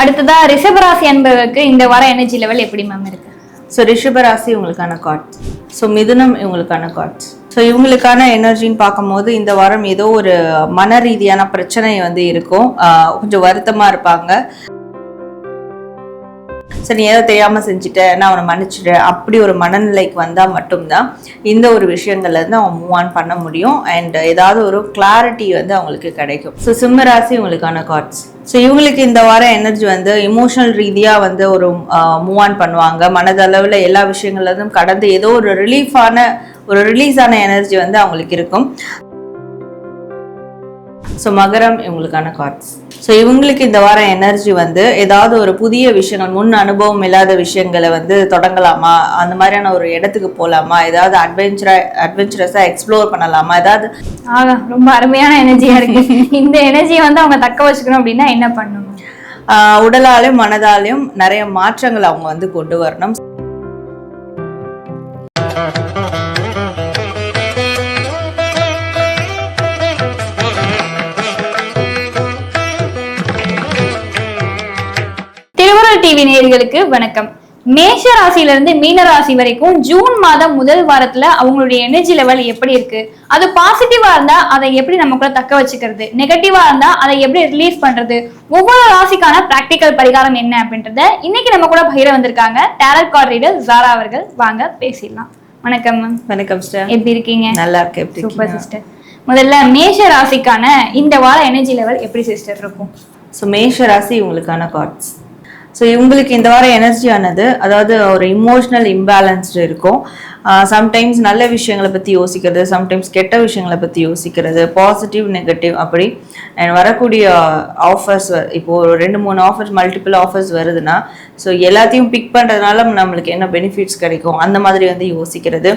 அடுத்ததா ரிஷபராசி அன்பர்களுக்கு இந்த வார எனர்ஜி லெவல் எப்படி மேம் இருக்கு? ஸோ ரிஷபராசி உங்களுக்கான கார்ட்ஸ் ஸோ மிதுனம் இவங்களுக்கான கார்ட்ஸ் ஸோ இவங்களுக்கான எனர்ஜின்னு பார்க்கும்போது இந்த வாரம் ஏதோ ஒரு மன ரீதியான பிரச்சனை வந்து இருக்கும். கொஞ்சம் வருத்தமாக இருப்பாங்க. சரி நீ ஏதோ தெரியாமல் செஞ்சுட்ட நான் அவனை மன்னிச்சிட்டேன் அப்படி ஒரு மனநிலைக்கு வந்தால் மட்டும்தான் இந்த ஒரு விஷயங்கள்லேருந்து அவன் அவங்க மூவ் ஆன் பண்ண முடியும். அண்ட் ஏதாவது ஒரு கிளாரிட்டி வந்து அவங்களுக்கு கிடைக்கும். ஸோ சிம்மராசி இவங்களுக்கான கார்ட்ஸ் ஸோ இவங்களுக்கு இந்த வாரம் எனர்ஜி வந்து இமோஷனல் ரீதியாக வந்து ஒரு மூவ் ஆன் பண்ணுவாங்க. மனதளவில் எல்லா விஷயங்கள்லேருந்தும் கடந்து ஏதோ ஒரு ரிலீஃபான ஒரு ரிலீஸான எனர்ஜி வந்து அவங்களுக்கு இருக்கும். ஸோ மகரம் இவங்களுக்கான கார்ட்ஸ் ஸோ இவங்களுக்கு இந்த வாரம் எனர்ஜி வந்து ஏதாவது ஒரு புதிய விஷயங்கள் முன் அனுபவம் இல்லாத விஷயங்களை வந்து தொடங்கலாமா? அந்த மாதிரியான ஒரு இடத்துக்கு போகலாமா ஏதாவது அட்வென்ச்சரா அட்வென்ச்சரஸாக எக்ஸ்ப்ளோர் பண்ணலாமா? ஏதாவது ஆகா ரொம்ப அருமையான எனர்ஜியா இருக்கு. இந்த எனர்ஜியை வந்து அவங்க தக்க வச்சுக்கணும் அப்படின்னா என்ன பண்ணணும்? உடலாலையும் மனதாலையும் நிறைய மாற்றங்கள் அவங்க வந்து கொண்டு வரணும். டிவி நேயர்களுக்கு வணக்கம். மேஷ ராசியில இருந்து மீன ராசி வரைக்கும் ஜூன் மாதம் முதல் வாரத்துல அவங்களுடைய எனர்ஜி லெவல் எப்படி இருக்கு? அது பாசிட்டிவா இருந்தா அதை எப்படி நமக்குள்ள தக்க வச்சுக்கிறது? நெகட்டிவா இருந்தா அதை எப்படி ரிலீஸ் பண்றது? ஒவ்வொரு ராசிக்கான பிராக்டிக்கல் பரிகாரம் என்ன அப்படின்றத இன்னைக்கு நம்ம கூட பகிர வந்திருக்காங்க. டேரட் கார்ட் ரீடர் ஜாரா அவர்கள். வாங்க பேசிடலாம். வணக்கம் வணக்கம் சிஸ்டர் எப்படி இருக்கீங்க? நல்லா இருக்கு சூப்பர் சிஸ்டர் முதல்ல மேஷ ராசிக்கான இந்த வார எனர்ஜி லெவல் எப்படி சிஸ்டர் இருக்கும்? ஸோ மேஷ ராசி இவங்களுக்கான கார்ட்ஸ் ஸோ இவங்களுக்கு இந்த வாரம் எனர்ஜி ஆனது அதாவது ஒரு இமோஷனல் இம்பேலன்ஸ்டு இருக்கும். சம்டைம்ஸ் நல்ல விஷயங்களை பற்றி யோசிக்கிறது சம்டைம்ஸ் கெட்ட விஷயங்களை பற்றி யோசிக்கிறது பாசிட்டிவ் நெகட்டிவ் அப்படி. அண்ட் வரக்கூடிய ஆஃபர்ஸ் இப்போ ஒரு ரெண்டு மூணு ஆஃபர்ஸ் மல்டிபிள் ஆஃபர்ஸ் வருதுன்னா ஸோ எல்லாத்தையும் பிக் பண்ணுறதுனால நம்மளுக்கு என்ன பெனிஃபிட்ஸ் கிடைக்கும்? அந்த மாதிரி வந்து யோசிக்கிறது.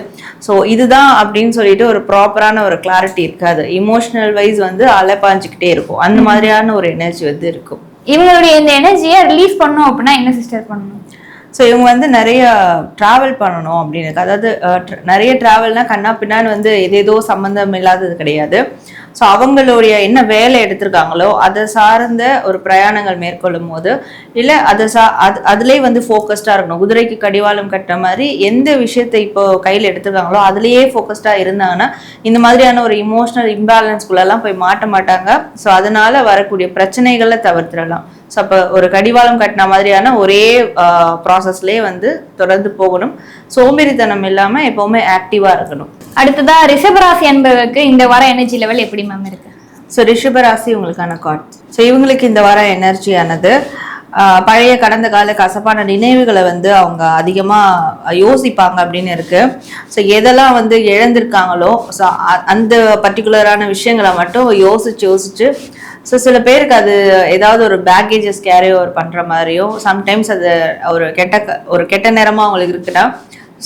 ஸோ இதுதான் அப்படின்னு சொல்லிட்டு ஒரு ப்ராப்பரான ஒரு கிளாரிட்டி இருக்காது. இமோஷனல் வைஸ் வந்து அலைப்பாஞ்சிக்கிட்டே இருக்கும். அந்த மாதிரியான ஒரு எனர்ஜி வந்து இருக்கும். இவங்களுடைய இந்த எனர்ஜியை ரிலீஃப் பண்ணும் அப்படின்னா என்ன சிஸ்டர் பண்ணணும்? ஸோ இவங்க வந்து நிறைய ட்ராவல் பண்ணணும் அப்படின்னு அதாவது நிறைய ட்ராவல்னா கண்ணா பின்னான்னு வந்து எதேதோ சம்மந்தம் இல்லாதது கிடையாது. ஸோ அவங்களுடைய என்ன வேலை எடுத்திருக்காங்களோ அதை சார்ந்த ஒரு பிரயாணங்கள் மேற்கொள்ளும் போது இல்லை அதை சா அது அதுலேயே வந்து ஃபோக்கஸ்டாக இருக்கணும். குதிரைக்கு கடிவாளம் கட்டுற மாதிரி எந்த விஷயத்தை இப்போ கையில் எடுத்திருக்காங்களோ அதுலேயே ஃபோக்கஸ்டாக இருந்தாங்கன்னா இந்த மாதிரியான ஒரு இமோஷனல் இம்பேலன்ஸ்குள்ளெல்லாம் போய் மாட்ட மாட்டாங்க. ஸோ அதனால வரக்கூடிய பிரச்சனைகளை தவிர்த்திடலாம். ஸோ அப்போ ஒரு கடிவாளம் கட்டின மாதிரியான ஒரே ப்ராசஸ்லேயே வந்து தொடர்ந்து போகணும். சோம்பேறித்தனம் இல்லாமல் எப்போவுமே ஆக்டிவாக இருக்கணும். அடுத்ததா ரிஷபராசி என்பவருக்கு இந்த வார எனர்ஜி லெவல் எப்படி மேம் இருக்கு. ஸோ ரிஷபராசி உங்களுக்கான கார்ட் ஸோ இவங்களுக்கு இந்த வாரம் எனர்ஜியானது ஆஹ், பழைய கடந்த கால கசப்பான நினைவுகளை வந்து அவங்க அதிகமாக யோசிப்பாங்க அப்படின்னு இருக்கு. ஸோ எதெல்லாம் வந்து இழந்திருக்காங்களோ ஸோ அந்த பர்டிகுலரான விஷயங்களை மட்டும் யோசிச்சு யோசிச்சு ஸோ சில பேருக்கு அது ஏதாவது ஒரு பேக்கேஜஸ் கேரி ஓவர் பண்ணுற மாதிரியோ சம்டைம்ஸ் அது ஒரு கெட்ட ஒரு கெட்ட நேரமாக அவங்களுக்கு இருக்குன்னா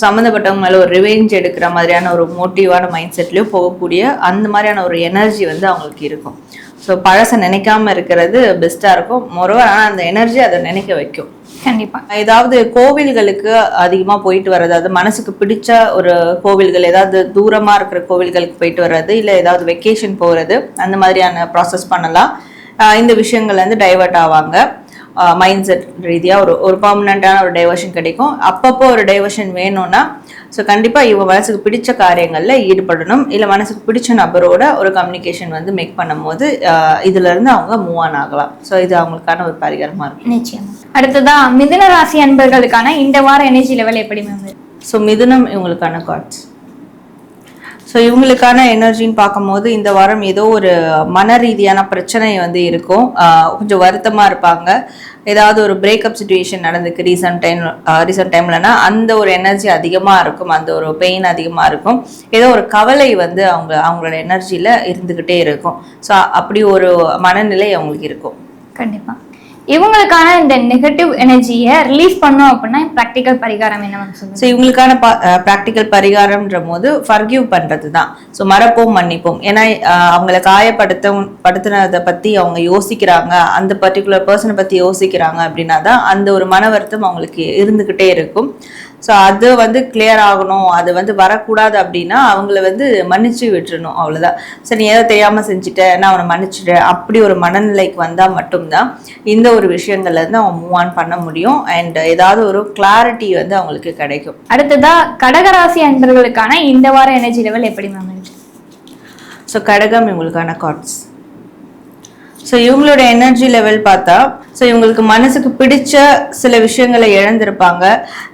சம்மந்தப்பட்டவங்க மேலே ஒரு ரிவெஞ்ச் எடுக்கிற மாதிரியான ஒரு மோட்டிவான மைண்ட் செட்லேயும் போகக்கூடிய அந்த மாதிரியான ஒரு எனர்ஜி வந்து அவங்களுக்கு இருக்கும். ஸோ பழசை நினைக்காம இருக்கிறது பெஸ்ட்டாக இருக்கும். மொரோவர் ஆனால் அந்த எனர்ஜி அதை நினைக்க வைக்கும். கண்டிப்பா. ஏதாவது கோவில்களுக்கு அதிகமாக போயிட்டு வர்றது அது மனசுக்கு பிடிச்ச ஒரு கோவில்கள் ஏதாவது தூரமாக இருக்கிற கோவில்களுக்கு போயிட்டு வர்றது இல்லை ஏதாவது வெக்கேஷன் போகிறது அந்த மாதிரியான ப்ராசஸ் பண்ணலாம். இந்த விஷயங்கள்ல இருந்து டைவர்ட் ஆவாங்க. மைண்ட் செட் ரீதியாக ஒரு ஒரு பர்மனண்ட்டான ஒரு டைவர்ஷன் கிடைக்கும். அப்பப்போ ஒரு டைவர்ஷன் வேணும்னா ஸோ கண்டிப்பாக இவங்க மனசுக்கு பிடிச்ச காரியங்களில் ஈடுபடணும். இல்லை மனசுக்கு பிடிச்ச நபரோட ஒரு கம்யூனிகேஷன் வந்து மேக் பண்ணும்போது ஆஹ் இதுல இருந்து அவங்க மூவ் ஆன் ஆகலாம். ஸோ இது அவங்களுக்கான ஒரு பரிகாரமாக இருக்கும். நிச்சயமா. அடுத்ததா மிதுன ராசி அன்பர்களுக்கான இந்த வார எனர்ஜி லெவல் எப்படி மேம் ஸோ மிதுனம் இவங்களுக்கான கார்ட்ஸ் ஸோ இவங்களுக்கான எனர்ஜின்னு பார்க்கும்போது இந்த வாரம் ஏதோ ஒரு மன ரீதியான பிரச்சனை வந்து இருக்கும். கொஞ்சம் வருத்தமாக இருப்பாங்க. ஏதாவது ஒரு பிரேக்கப் சுச்சுவேஷன் நடந்துக்கு ரீசன்ட் டைம் ரீசன்ட் டைம்லனா அந்த ஒரு எனர்ஜி அதிகமாக இருக்கும். அந்த ஒரு பெயின் அதிகமாக இருக்கும். ஏதோ ஒரு கவலை வந்து அவங்க அவங்களோட எனர்ஜியில் இருந்துக்கிட்டே இருக்கும். ஸோ அப்படி ஒரு மனநிலை அவங்களுக்கு இருக்கும். கண்டிப்பாக இவங்களுக்கான இந்த நெகட்டிவ் எனர்ஜியை ரிலீஸ் பண்ணோம் அப்படின்னா ப்ராக்டிக்கல் பரிகாரம் என்ன சொல்லுங்க? ஸோ இவங்களுக்கான ப்ராக்டிக்கல் பரிகாரம்ன்ற போது ஃபர்கியூ பண்ணுறது தான் ஸோ மறப்போம் மன்னிப்போம். ஏன்னா அவங்களை அவங்கள காயப்படுத்த படுத்தினதை பற்றி அவங்க யோசிக்கிறாங்க. அந்த பர்டிகுலர் பர்சனை பற்றி யோசிக்கிறாங்க அப்படின்னா தான் அந்த ஒரு மன வருத்தம் அவங்களுக்கு இருந்துக்கிட்டே இருக்கும். ஸோ அது வந்து கிளியர் ஆகணும். அது வந்து வரக்கூடாது அப்படின்னா அவங்கள வந்து மன்னிச்சு விட்டுறணும். அவ்வளோதான் சரி நீ ஏதோ தெரியாமல் செஞ்சுட்டேன் நான் அவனை மன்னிச்சிட்டேன் அப்படி ஒரு மனநிலைக்கு வந்தால் மட்டும்தான் இந்த ஒரு விஷயங்கள்ல இருந்து அவங்க மூவ் ஆன் பண்ண முடியும். அண்ட் ஏதாவது ஒரு கிளாரிட்டி வந்து அவங்களுக்கு கிடைக்கும். அடுத்ததா கடகராசி அன்பர்களுக்கான இந்த வார எனர்ஜி லெவல் எப்படி மேம் ஸோ கடகம் இவங்களுக்கான கார்ட்ஸ் ஸோ இவங்களோட எனர்ஜி லெவல் பார்த்தா ஸோ இவங்களுக்கு மனசுக்கு பிடிச்ச சில விஷயங்களை இழந்திருப்பாங்க.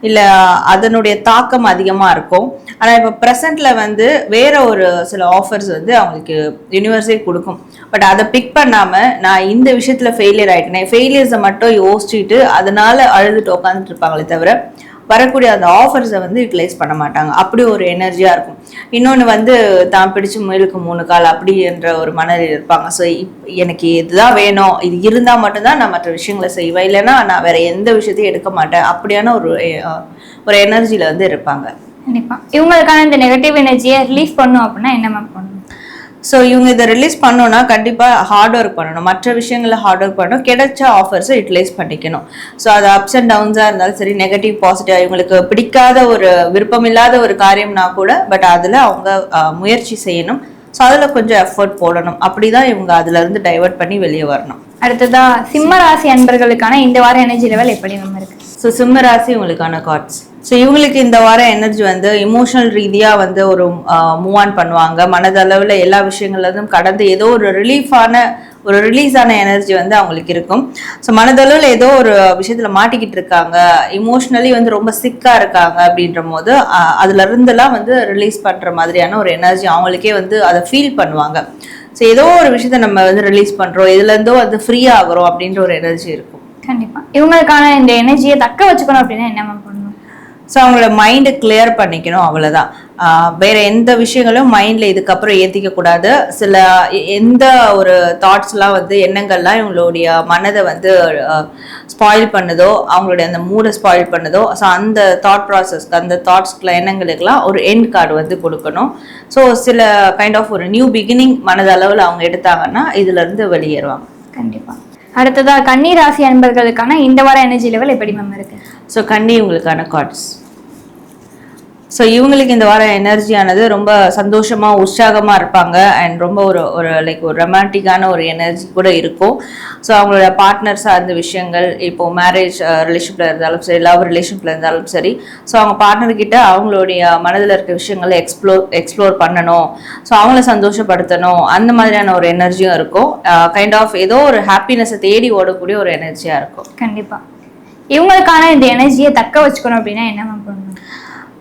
இல்லை அதனுடைய தாக்கம் அதிகமாக இருக்கும். ஆனால் இப்போ ப்ரெசண்டில் வந்து வேற ஒரு சில ஆஃபர்ஸ் வந்து அவங்களுக்கு யூனிவர்ஸே கொடுக்கும். பட் அதை பிக் பண்ணாமல் நான் இந்த விஷயத்தில் ஃபெயிலியர் ஆகிட்டேனே ஃபெயிலியர்ஸை மட்டும் யோசிச்சுட்டு அதனால அழுதுட்டு உட்காந்துட்டு இருப்பாங்களே தவிர வரக்கூடிய அந்த ஆஃபர்ஸை வந்து யூட்டிலைஸ் பண்ண மாட்டாங்க. அப்படி ஒரு எனர்ஜியாக இருக்கும். இன்னொன்று வந்து தான் பிடிச்ச முயலுக்கு மூணு கால் அப்படின்ற ஒரு மனதில் இருப்பாங்க. ஸோ இப் எனக்கு இதுதான் வேணும். இது இருந்தால் மட்டும்தான் நான் மற்ற விஷயங்களை செய்வேன். இல்லைன்னா நான் வேற எந்த விஷயத்தையும் எடுக்க மாட்டேன். அப்படியான ஒரு ஒரு எனர்ஜியில் வந்து இருப்பாங்க. கண்டிப்பாக இவங்களுக்கான இந்த நெகட்டிவ் எனர்ஜியை ரிலீஃப் பண்ணும் அப்படின்னா என்ன மேம் பண்ணணும் ஸோ இவங்க இதை ரிலீஸ் பண்ணோன்னா கண்டிப்பாக ஹார்ட் ஒர்க் பண்ணணும். மற்ற விஷயங்களில் ஹார்ட் ஒர்க் பண்ணணும். கிடைச்ச ஆஃபர்ஸை யூட்டிலைஸ் பண்ணிக்கணும். ஸோ அது அப்ஸ் அண்ட் டவுன்ஸாக இருந்தாலும் சரி நெகட்டிவ் பாசிட்டிவ் இவங்களுக்கு பிடிக்காத ஒரு விருப்பமில்லாத ஒரு காரியம்னா கூட பட் அதில் அவங்க முயற்சி செய்யணும். ஸோ அதில் கொஞ்சம் எஃபர்ட் போடணும். அப்படி தான் இவங்க அதுலேருந்து டைவர்ட் பண்ணி வெளியே வரணும். அடுத்ததா சிம்ம ராசி அன்பர்களுக்கான இந்த வார எனர்ஜி லெவல் எப்படி மேம் இருக்கு? ஸோ சிம்ம ராசி உங்களுக்கான கார்ட்ஸ் ஸோ இவங்களுக்கு இந்த வாரம் எனர்ஜி வந்து இமோஷனல் ரீதியாக வந்து ஒரு மூவ் ஆன் பண்ணுவாங்க. மனதளவில் எல்லா விஷயங்கள்லேருந்தும் கடந்து ஏதோ ஒரு ரிலீஃபான ஒரு ரிலீஸான எனர்ஜி வந்து அவங்களுக்கு இருக்கும். ஸோ மனதளவில் ஏதோ ஒரு விஷயத்தில் மாட்டிக்கிட்டு இருக்காங்க. இமோஷ்னலி வந்து ரொம்ப சிக்காக இருக்காங்க அப்படின்ற போது அதுல இருந்தெல்லாம் வந்து ரிலீஸ் பண்ணுற மாதிரியான ஒரு எனர்ஜி அவங்களுக்கே வந்து அதை ஃபீல் பண்ணுவாங்க. ஸோ ஏதோ ஒரு விஷயத்த நம்ம வந்து ரிலீஸ் பண்ணுறோம் இதுலேருந்தோ அது ஃப்ரீ ஆகிறோம் அப்படின்ற ஒரு எனர்ஜி இருக்கும். கண்டிப்பா. இவங்களுக்கான இந்த எனர்ஜியை தக்க வச்சுக்கணும் அப்படின்னா என்ன மேம் ஸோ அவங்களோட மைண்டை கிளியர் பண்ணிக்கணும் அவ்வளோதான் வேற எந்த விஷயங்களும் மைண்டில் இதுக்கப்புறம் ஏற்றிக்க கூடாது சில எந்த ஒரு தாட்ஸ்லாம் வந்து எண்ணங்கள்லாம் இவங்களுடைய மனதை வந்து ஸ்பாயில் பண்ணுதோ அவங்களுடைய அந்த மூடை ஸ்பாயில் பண்ணுதோ ஸோ அந்த தாட் ப்ராசஸ்க்கு அந்த தாட்ஸ்க்குள்ள எண்ணங்களுக்கெல்லாம் ஒரு எண்ட் கார்டு வந்து கொடுக்கணும். ஸோ சில கைண்ட் ஆஃப் ஒரு நியூ பிகினிங் மனதளவில் அவங்க எடுத்தாங்கன்னா இதுலேருந்து வெளியேறுவாங்க. கண்டிப்பாக அடுத்ததா கன்னி ராசி அன்பர்களுக்கான இந்த வார எனர்ஜி லெவல் எப்படி மேம் இருக்கு? ஸோ கண்ணி இவங்களுக்கான கார்ட்ஸ் ஸோ இவங்களுக்கு இந்த வாரம் எனர்ஜியானது ரொம்ப சந்தோஷமாக உற்சாகமாக இருப்பாங்க. அண்ட் ரொம்ப ஒரு ஒரு லைக் ஒரு ரொமான்டிக்கான ஒரு எனர்ஜி கூட இருக்கும். ஸோ அவங்களோட பார்ட்னர் சார்ந்த விஷயங்கள் இப்போ மேரேஜ் ரிலேஷன்ல இருந்தாலும் சரி லவ் ரிலேஷன்ல இருந்தாலும் சரி. ஸோ அவங்க பார்ட்னர்கிட்ட அவங்களுடைய மனதில் இருக்க விஷயங்களை எக்ஸ்ப்ளோர் எக்ஸ்ப்ளோர் பண்ணணும். ஸோ அவங்கள சந்தோஷப்படுத்தணும். அந்த மாதிரியான ஒரு எனர்ஜியும் இருக்கும். கைண்ட் ஆஃப் ஏதோ ஒரு ஹாப்பினஸை தேடி ஓடக்கூடிய ஒரு எனர்ஜியாக இருக்கும். கண்டிப்பாக இவங்களுக்கான இந்த எனர்ஜியை தக்க வச்சுக்கணும் அப்படின்னா என்ன மேம் பண்ணணும்?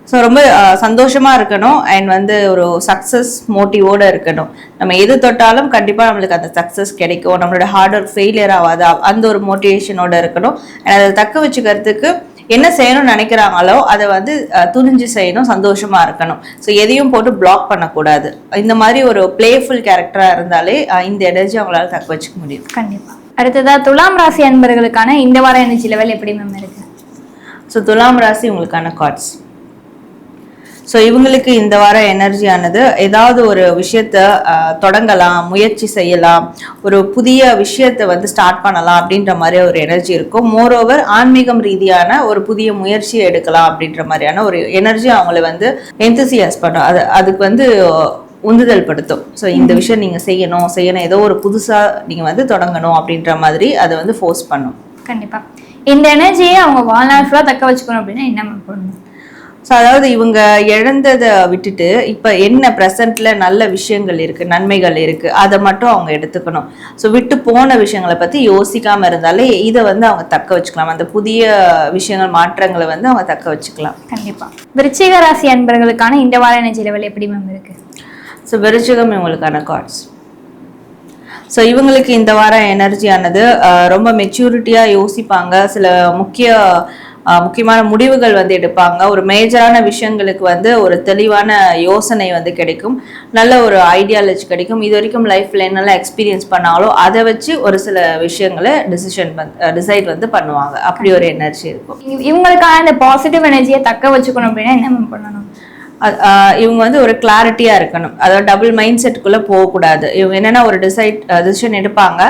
ஸோ ரொம்ப அஹ், சந்தோஷமா இருக்கணும் அண்ட் வந்து ஒரு சக்ஸஸ் மோட்டிவோட இருக்கணும். நம்ம எது தொட்டாலும் கண்டிப்பாக நம்மளுக்கு அந்த சக்ஸஸ் கிடைக்கும். நம்மளோட ஹார்ட் ஒர்க் ஃபெயிலியர் ஆகாது அந்த ஒரு மோட்டிவேஷனோட இருக்கணும். And அதை தக்க வச்சுக்கிறதுக்கு என்ன செய்யணும்னு நினைக்கிறாங்களோ அதை வந்து துணிஞ்சு செய்யணும் சந்தோஷமா இருக்கணும். ஸோ எதையும் போட்டு பிளாக் பண்ணக்கூடாது. இந்த மாதிரி ஒரு பிளேஃபுல் கேரக்டராக இருந்தாலே இந்த எனர்ஜி அவங்களால தக்க வச்சுக்க முடியும். கண்டிப்பா. அடுத்ததா துலாம் ராசி அன்பர்களுக்கான இந்த வார எனர்ஜி லெவல் எப்படி மேம் இருக்கு? ஸோ துலாம் ராசி உங்களுக்கான கார்ட்ஸ் ஸோ இவங்களுக்கு இந்த வார எனர்ஜியானது ஏதாவது ஒரு விஷயத்த தொடங்கலாம் முயற்சி செய்யலாம் ஒரு புதிய விஷயத்தை வந்து ஸ்டார்ட் பண்ணலாம் அப்படின்ற மாதிரி ஒரு எனர்ஜி இருக்கும். மோரோவர் ஆன்மீகம் ரீதியான ஒரு புதிய முயற்சியை எடுக்கலாம் அப்படின்ற மாதிரியான ஒரு எனர்ஜி அவங்கள வந்து எந்தசியாஸ் பண்ணும் அது அதுக்கு வந்து உந்துதல் படுத்தும் ஸோ இந்த விஷயம் நீங்கள் செய்யணும் செய்யணும். ஏதோ ஒரு புதுசாக நீங்கள் வந்து தொடங்கணும் அப்படின்ற மாதிரி அதை வந்து ஃபோர்ஸ் பண்ணும். கண்டிப்பா. இந்த எனர்ஜியை அவங்க வாழ்நாள் ஃபுல்லாக தக்க வச்சுக்கணும் அப்படின்னா என்ன பண்ணணும்? ஸோ அதாவது இவங்க இழந்ததை விட்டுட்டு இப்போ என்ன ப்ரெசண்ட்ல நல்ல விஷயங்கள் இருக்கு நன்மைகள் இருக்கு அதை மட்டும் அவங்க எடுத்துக்கணும். ஸோ விட்டு போன விஷயங்களை பத்தி யோசிக்காம இருந்தாலே இதை வந்து அவங்க தக்க வச்சுக்கலாம். அந்த புதிய விஷயங்கள் மாற்றங்களை வந்து அவங்க தக்க வச்சுக்கலாம். கண்டிப்பா. விருச்சிக ராசி அன்பர்களுக்கான இந்த வார எனர்ஜி லெவல் எப்படி மேம் இருக்கு? ஸோ விருச்சிகம் இவங்களுக்கான கார்ட்ஸ் ஸோ இவங்களுக்கு இந்த வாரம் எனர்ஜியானது ரொம்ப மெச்சூரிட்டியாக யோசிப்பாங்க. சில முக்கிய முக்கியமான முடிவுகள் வந்து எடுப்பாங்க. ஒரு மேஜரான விஷயங்களுக்கு வந்து ஒரு தெளிவான யோசனை வந்து கிடைக்கும். நல்ல ஒரு ஐடியாலஜி கிடைக்கும். இது வரைக்கும் லைஃப்ல என்னெல்லாம் எக்ஸ்பீரியன்ஸ் பண்ணாங்களோ அதை வச்சு ஒரு சில விஷயங்களை டிசிஷன் டிசைட் வந்து பண்ணுவாங்க. அப்படி ஒரு எனர்ஜி இருக்கும். இவ- இவங்களுக்கான இந்த பாசிட்டிவ் எனர்ஜியை தக்க வச்சுக்கணும் அப்படின்னா என்ன பண்ணணும்? இவங்க வந்து ஒரு கிளாரிட்டியா இருக்கணும். அதாவது டபுள் மைண்ட் செட்டுக்குள்ள போகக்கூடாது. இவங்க என்னன்னா ஒரு டிசைட் டிசிஷன் எடுப்பாங்க.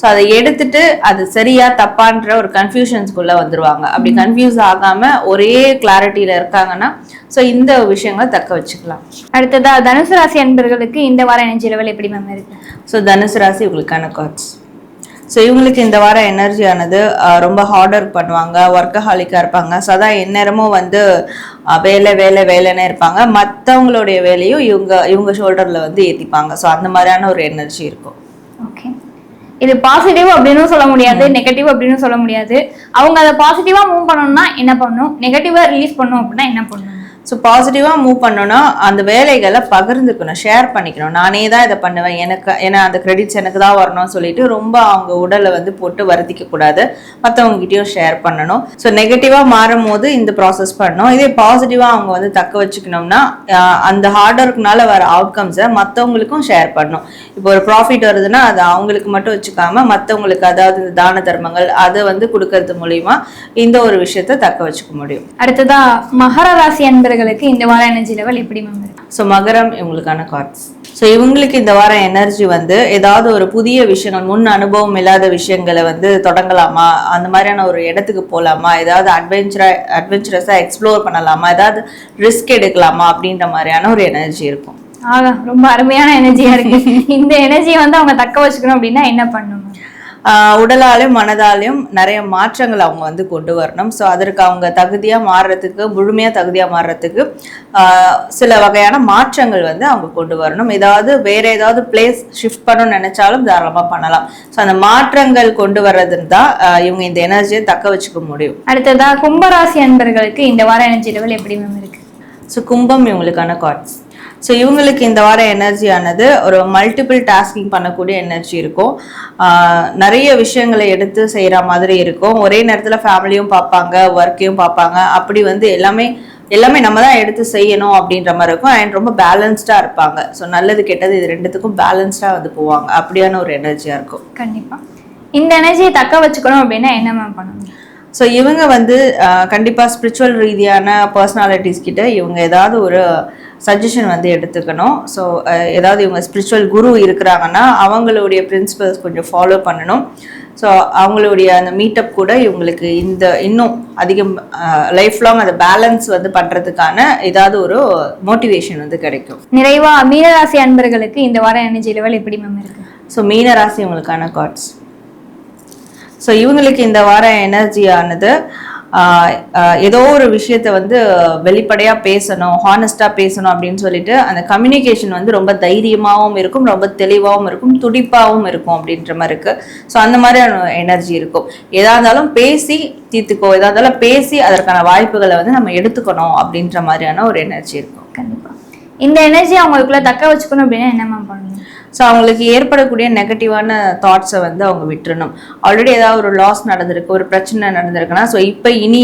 ஸோ அதை எடுத்துட்டு அது சரியா தப்பான்ற ஒரு கன்ஃபியூஷன்ஸ்குள்ள வந்துருவாங்க. அப்படி கன்ஃபியூஸ் ஆகாம ஒரே கிளாரிட்டியில இருக்காங்கன்னா ஸோ இந்த விஷயங்களை தக்க வச்சுக்கலாம். அடுத்ததா தனுசு ராசி அன்பர்களுக்கு இந்த வார எனர்ஜி லெவல் எப்படி மேம் இருக்கு? ஸோ தனுசு ராசி உங்களுக்கான கார்ட்ஸ் ஸோ இவங்களுக்கு இந்த வாரம் எனர்ஜியானது ரொம்ப ஹார்ட் ஒர்க் பண்ணுவாங்க ஒர்க்கஹாலிக்காக இருப்பாங்க. சதா எந்நேரமும் வந்து வேலை வேலை வேலைன்னே இருப்பாங்க. மற்றவங்களுடைய வேலையும் இவங்க இவங்க ஷோல்டரில் வந்து ஏற்றிப்பாங்க ஸோ அந்த மாதிரியான ஒரு எனர்ஜி இருக்கும். ஓகே இது பாசிட்டிவ் அப்படின்னு சொல்ல முடியாது நெகட்டிவ் அப்படின்னு சொல்ல முடியாது. அவங்க அதை பாசிட்டிவா மூவ் பண்ணணும்னா என்ன பண்ணணும்? நெகட்டிவா ரிலீஸ் பண்ணணும் அப்படின்னா என்ன பண்ணணும்? ஸோ பாசிட்டிவாக மூவ் பண்ணோன்னா அந்த வேலைகளை பகிர்ந்துக்கணும் ஷேர் பண்ணிக்கணும். நானே தான் இதை பண்ணுவேன். எனக்கு ஏன்னா அந்த கிரெடிட்ஸ் எனக்கு தான் வரணும்னு சொல்லிட்டு ரொம்ப அவங்க உடலை வந்து போட்டு வருத்திக்க கூடாது மற்றவங்ககிட்டயும் ஷேர் பண்ணணும். ஸோ நெகட்டிவாக மாறும் போது இந்த ப்ராசஸ் பண்ணணும். இதே பாசிட்டிவாக அவங்க வந்து தக்க வச்சுக்கணும்னா அந்த ஹார்ட் ஒர்க்னால வர அவுட்கம்ஸை மற்றவங்களுக்கும் ஷேர் பண்ணணும். இப்போ ஒரு ப்ராஃபிட் வருதுன்னா அது அவங்களுக்கு மட்டும் வச்சுக்காம மற்றவங்களுக்கு அதாவது இந்த தான தர்மங்கள் அதை வந்து கொடுக்கறது மூலியமா இந்த ஒரு விஷயத்த தக்க வச்சுக்க முடியும். அடுத்ததா மகர ராசி அன்பர்களுக்கு இந்த வார எனர்ஜி லெவல் எப்படி மேம் ஸோ மகரம் இவங்களுக்கான கார்ட்ஸ் ஸோ இவங்களுக்கு இந்த வாரம் எனர்ஜி வந்து ஏதாவது ஒரு புதிய விஷயங்கள் முன் அனுபவம் இல்லாத விஷயங்களை வந்து தொடங்கலாமா? அந்த மாதிரியான ஒரு இடத்துக்கு போகலாமா ஏதாவது அட்வென்ச்சரா அட்வென்ச்சரஸாக எக்ஸ்ப்ளோர் பண்ணலாமா? ஏதாவது ரிஸ்க் எடுக்கலாமா? அப்படின்ற மாதிரியான ஒரு எனர்ஜி இருக்கும். ஆகா ரொம்ப அருமையான எனர்ஜியா இருக்கு. இந்த எனர்ஜியை வந்து அவங்க தக்க வச்சுக்கணும் அப்படின்னா என்ன பண்ணணும்? உடலாலையும் மனதாலையும் நிறைய மாற்றங்கள் அவங்க வந்து கொண்டு வரணும். ஸோ அதற்கு அவங்க தகுதியாக மாறுறதுக்கு முழுமையாக தகுதியாக மாறுறதுக்கு சில வகையான மாற்றங்கள் வந்து அவங்க கொண்டு வரணும். ஏதாவது வேற ஏதாவது பிளேஸ் ஷிஃப்ட் பண்ணணும்னு நினைச்சாலும் தாராளமாக பண்ணலாம். ஸோ அந்த மாற்றங்கள் கொண்டு வர்றதுன்னு தான் இவங்க இந்த எனர்ஜியை தக்க வச்சுக்க முடியும். அடுத்ததா கும்பராசி அன்பர்களுக்கு இந்த வார எனர்ஜி லெவல் எப்படி மேம் இருக்கு? ஸோ கும்பம் இவங்களுக்கான கார்ட்ஸ் ஸோ இவங்களுக்கு இந்த வார எனர்ஜியானது ஒரு மல்டிபிள் டாஸ்கிங் பண்ணக்கூடிய எனர்ஜி இருக்கும். நிறைய விஷயங்களை எடுத்து செய்கிற மாதிரி இருக்கும். ஒரே நேரத்தில் ஃபேமிலியும் பார்ப்பாங்க ஒர்க்கையும் பார்ப்பாங்க. அப்படி வந்து எல்லாமே எல்லாமே நம்ம தான் எடுத்து செய்யணும் அப்படின்ற மாதிரி இருக்கும். அண்ட் ரொம்ப பேலன்ஸ்டாக இருப்பாங்க. ஸோ நல்லது கெட்டது இது ரெண்டுத்துக்கும் பேலன்ஸ்டாக வந்து போவாங்க. அப்படியான ஒரு எனர்ஜியாக இருக்கும். கண்டிப்பா. இந்த எனர்ஜியை தக்க வச்சுக்கணும் அப்படின்னா என்ன மேம் பண்ணணும் ஸோ இவங்க வந்து ஆஹ், கண்டிப்பா ஸ்பிரிச்சுவல் ரீதியான பர்சனாலிட்டிஸ் கிட்ட இவங்க ஏதாவது ஒரு சஜஷன் வந்து எடுத்துக்கணும். ஸோ ஏதாவது இவங்க ஸ்பிரிச்சுவல் குரு இருக்கிறாங்கன்னா அவங்களுடைய பிரின்சிபல்ஸ் கொஞ்சம் ஃபாலோ பண்ணணும். ஸோ அவங்களுடைய அந்த மீட்டப் கூட இவங்களுக்கு இந்த இன்னும் அதிகம் லைஃப் லாங் அதை பேலன்ஸ் வந்து பண்ணுறதுக்கான ஏதாவது ஒரு மோட்டிவேஷன் வந்து கிடைக்கும். நிறைவா மீனராசி அன்பர்களுக்கு இந்த வார எனர்ஜி லெவல் எப்படி மேம் இருக்கு? ஸோ மீன ராசி இவங்களுக்கான கார்ட்ஸ் ஸோ இவங்களுக்கு இந்த வார எனர்ஜியானது ஆஹ், ஆஹ், ஏதோ ஒரு விஷயத்த வந்து வெளிப்படையாக பேசணும் ஹானஸ்டாக பேசணும் அப்படின்னு சொல்லிட்டு அந்த கம்யூனிகேஷன் வந்து ரொம்ப தைரியமாகவும் இருக்கும் ரொம்ப தெளிவாகவும் இருக்கும் துடிப்பாகவும் இருக்கும் அப்படின்ற மாதிரி இருக்கு. ஸோ அந்த மாதிரியான எனர்ஜி இருக்கும். எதாக இருந்தாலும் பேசி தீர்த்துக்கோ எதாக இருந்தாலும் பேசி அதற்கான வாய்ப்புகளை வந்து நம்ம எடுத்துக்கணும் அப்படின்ற மாதிரியான ஒரு எனர்ஜி இருக்கும். கண்டிப்பா. இந்த எனர்ஜி அவங்களுக்குள்ள தக்க வச்சுக்கணும் அப்படின்னா என்ன மேம் பண்ணணும் ஸோ அவங்களுக்கு ஏற்படக்கூடிய நெகட்டிவான தாட்ஸை வந்து அவங்க விட்டுறணும். ஆல்ரெடி ஏதாவது ஒரு லாஸ் நடந்திருக்கு ஒரு பிரச்சனை நடந்திருக்குன்னா ஸோ இப்போ இனி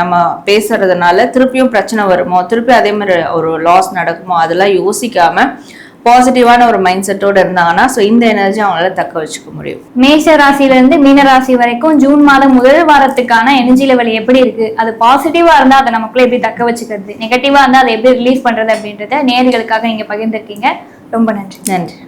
நம்ம பேசுறதுனால திருப்பியும் பிரச்சனை வருமோ திருப்பி அதே மாதிரி ஒரு லாஸ் நடக்குமோ அதெல்லாம் யோசிக்காம பாசிட்டிவான ஒரு மைண்ட் செட்டோட இருந்தாங்கன்னா ஸோ இந்த எனர்ஜி அவங்களால தக்க வச்சுக்க முடியும். மேஷ ராசியில இருந்து மீன ராசி வரைக்கும் ஜூன் மாதம் முதல் வாரத்துக்கான எனர்ஜி லெவல் எப்படி இருக்கு? அது பாசிட்டிவா இருந்தா அதை நமக்குள்ள எப்படி தக்க வச்சுக்கிறது? நெகட்டிவா இருந்தா அதை எப்படி ரிலீஸ் பண்றது அப்படின்றத நேர்களுக்காக நீங்க பகிர்ந்திருக்கீங்க. ரொம்ப நன்றி. நன்றி.